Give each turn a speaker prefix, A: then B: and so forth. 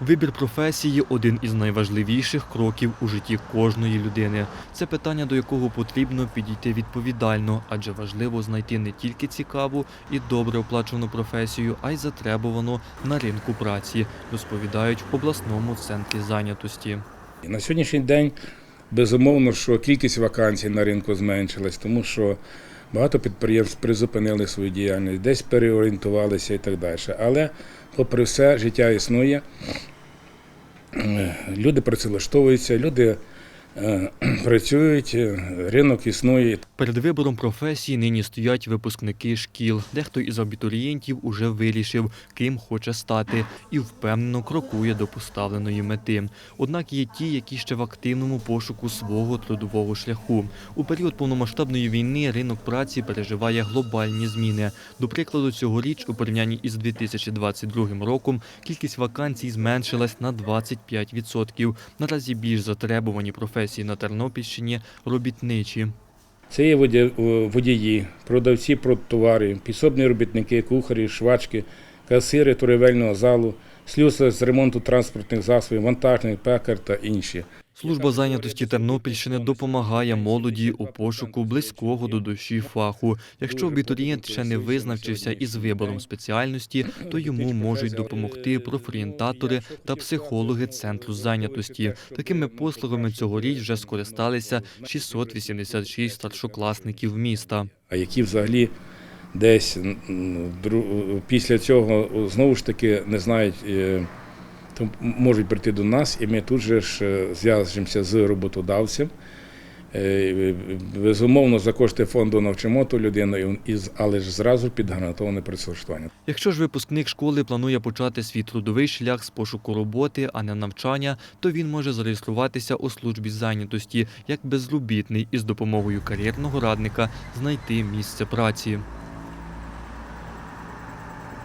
A: Вибір професії один із найважливіших кроків у житті кожної людини. Це питання, до якого потрібно підійти відповідально, адже важливо знайти не тільки цікаву і добре оплачувану професію, а й затребувану на ринку праці, розповідають в обласному центрі зайнятості.
B: На сьогоднішній день безумовно, що кількість вакансій на ринку зменшилась, тому що багато підприємств призупинили свою діяльність, десь переорієнтувалися і так далі. Але, попри все, життя існує, люди працевлаштовуються, люди працюють, е, ринок існує.
A: Перед вибором професії нині стоять випускники шкіл. Дехто із абітурієнтів уже вирішив, ким хоче стати, і впевнено крокує до поставленої мети. Однак є ті, які ще в активному пошуку свого трудового шляху. У період повномасштабної війни ринок праці переживає глобальні зміни. До прикладу, цьогоріч у порівнянні із 2022 роком кількість вакансій зменшилась на 25%. Наразі більш затребувані професії на Тернопільщині робітничі.
B: Це є водії, продавці продтоварів, підсобні робітники, кухарі, швачки, касири торговельного залу, слюсар з ремонту транспортних засобів, вантажних, пекар та інші.
A: Служба зайнятості Тернопільщини допомагає молоді у пошуку близького до душі фаху. Якщо абітурієнт ще не визначився із вибором спеціальності, то йому можуть допомогти профорієнтатори та психологи центру зайнятості. Такими послугами цьогоріч вже скористалися 686 старшокласників міста.
B: а які взагалі десь після цього знову ж таки не знають, е, то можуть прийти до нас, і ми тут же ж е, зв'яжемося з роботодавцем. Е, Безумовно, за кошти фонду навчимо ту людину, але ж зразу під гарантоване працевлаштування.
A: Якщо ж випускник школи планує почати свій трудовий шлях з пошуку роботи, а не навчання, то він може зареєструватися у службі зайнятості як безробітний і з допомогою кар'єрного радника знайти місце праці.